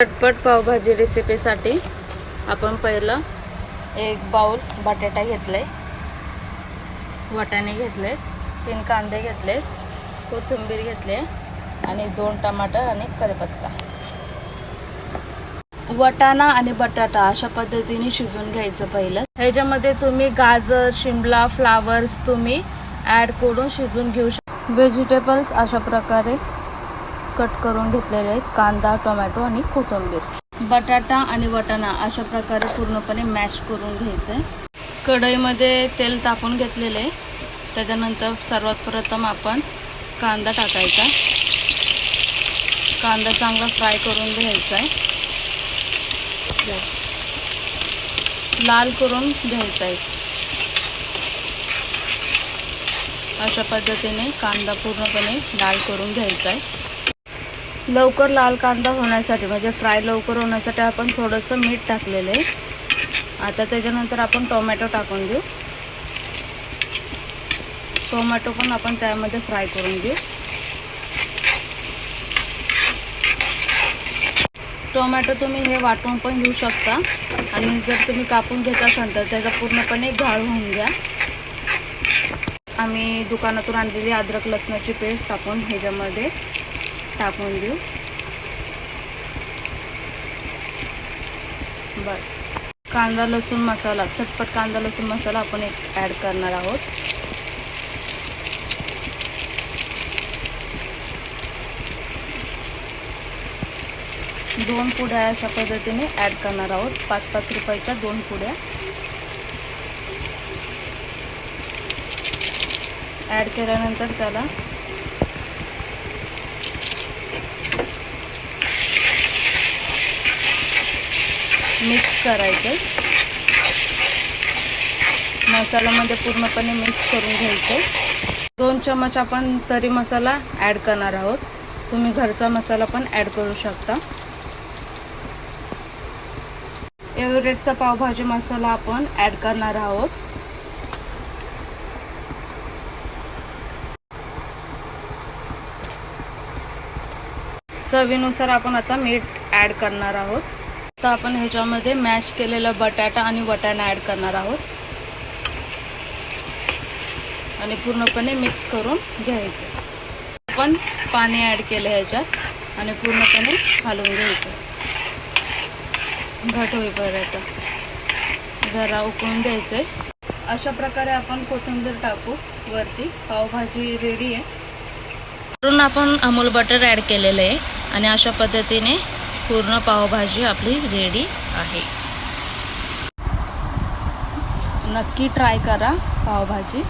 झटपट पावभाजी रेसिपीसाठी आपण पहिलं एक बाउल बटाटा घेतले वाटाणे घेतले तीन कांदे घेतले कोथिंबीर घेतले आणि दोन टमाटर आणि कढीपत्ता वटाणा आणि बटाटा अशा पद्धतीने शिजून घ्यायचं पहिलं. ह्याच्यामध्ये तुम्ही गाजर शिमला फ्लावर्स तुम्ही ॲड करून शिजून घेऊ शकता व्हेजिटेबल्स अशा प्रकारे कट करून घेतलेले आहेत कांदा टोमॅटो आणि कोथिंबीर. बटाटा आणि वटाणा अशा प्रकारे पूर्णपणे मॅश करून घ्यायचं. आहे कढईमध्ये तेल तापून घेतलेले. आहे त्याच्यानंतर सर्वात प्रथम आपण कांदा टाकायचा. कांदा चांगला फ्राय करून घ्यायचा आहे. लाल करून घ्यायचा आहे. अशा पद्धतीने कांदा पूर्णपणे लाल करून घ्यायचा आहे. लवकर लाल कांदा होण्यासाठी म्हणजे फ्राय लवकर होण्यासाठी आपण थोडंसं मीठ टाकलेलं आहे. आता त्याच्यानंतर आपण टोमॅटो टाकून देऊ. टोमॅटो पण आपण त्यामध्ये फ्राय करून घेऊ. टोमॅटो तुम्ही हे वाटून पण घेऊ शकता. आणि जर तुम्ही कापून घेत असाल तर त्याचा पूर्णपणे गाळ होऊन घ्या आम्ही दुकानातून आणलेली अद्रक लसणाची पेस्ट आपण ह्याच्यामध्ये टाकून देऊ. बस. कांदा लसूण मसाला चटपट कांदा लसूण मसाला आपण एक ॲड करणार आहोत. दोन पुड्या अशा पद्धतीने ॲड करणार आहोत. पाच पाच रुपयाच्या दोन पुड्या. ॲड केल्यानंतर त्याला मिक्स करायचं. मसाल्यामध्ये पूर्णपणे मिक्स करून घ्यायचं. दोन चमच आपण तरी मसाला ॲड करणार आहोत. तुम्ही घरचा मसाला पण ॲड करू शकता. एव्हरेटचा पावभाजी मसाला आपण ॲड करणार आहोत. चवीनुसार आपण आता मीठ ॲड करणार आहोत. आता आपण ह्याच्यामध्ये मॅश केलेला बटाटा आणि वटाणा ॲड करणार आहोत. आणि पूर्णपणे मिक्स करून घ्यायचं. आपण पाणी ॲड केलं ह्याच्यात आणि पूर्णपणे हलवून घ्यायचं. घट होईपर्यंत. जरा उकळून द्यायचं आहे अशा प्रकारे आपण कोथिंबीर टाकू. वरती पावभाजी रेडी आहे. वरून आपण अमूल बटर ॲड केलेलं आहे. आणि अशा पद्धतीने पूर्ण पावभाजी आपली रेडी आहे. नक्की ट्राय करा पावभाजी.